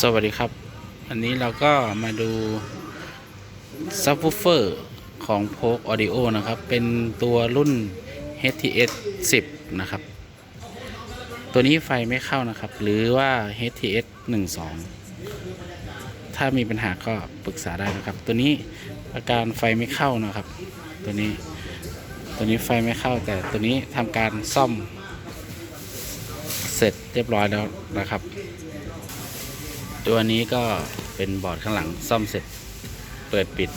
สวัสดีครับ อันนี้เราก็มาดูซับ w ูเฟอร์ของ p o k Audio นะครับ เป็นตัวรุ่น HTS 10 นะครับ ตัวนี้ไฟไม่เข้านะครับ หรือว่า HTS 12 ถ้ามีปัญหาก็ปรึกษาได้นะครับ ตัวนี้อาการไฟไม่เข้านะครับ ตัวนี้ ตัวนี้ไฟไม่เข้าแต่ตัวนี้ทำการซ่อมเสร็จเรียบร้อยแล้วนะครับ ตัวนี้ก็เป็นบอร์ดข้างหลังซ่อมเสร็จ เปิดปิด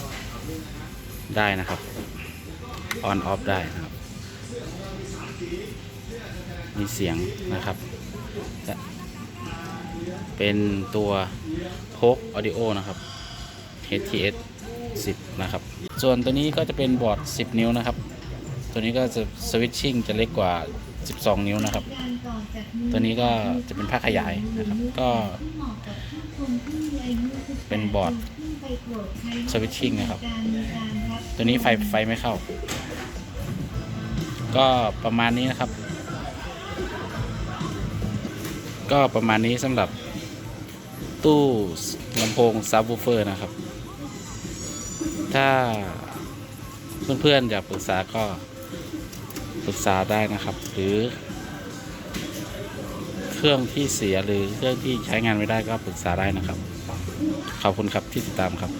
ได้นะครับ ออนออฟได้นะครับ มีเสียงนะครับเป็นตัวโพกออดิโอนะครับ HTS 10 นะครับ ส่วนตัวนี้ก็จะเป็นบอร์ด 10 นิ้วนะครับ ตัวนี้ก็จะสวิตชิ่งจะเล็กกว่า 12 นิ้วนะครับ ตัวนี้ก็จะเป็นภาคขยายนะครับ ก็ เป็นบอร์ดสวิตชิ่งนะครับ ตัวนี้ไฟไฟไม่เข้า ก็ประมาณนี้นะครับ ก็ประมาณนี้สำหรับตู้ลำโพงซับวูเฟอร์นะครับ ถ้าเพื่อนๆอยากปรึกษาก็ปรึกษาได้นะครับ หรือ รื่องที่เสียหรือเครื่องที่ใช้งานไม่ได้ก็ปรึกษาได้นะครับ ขอบคุณครับที่ติดตามครับ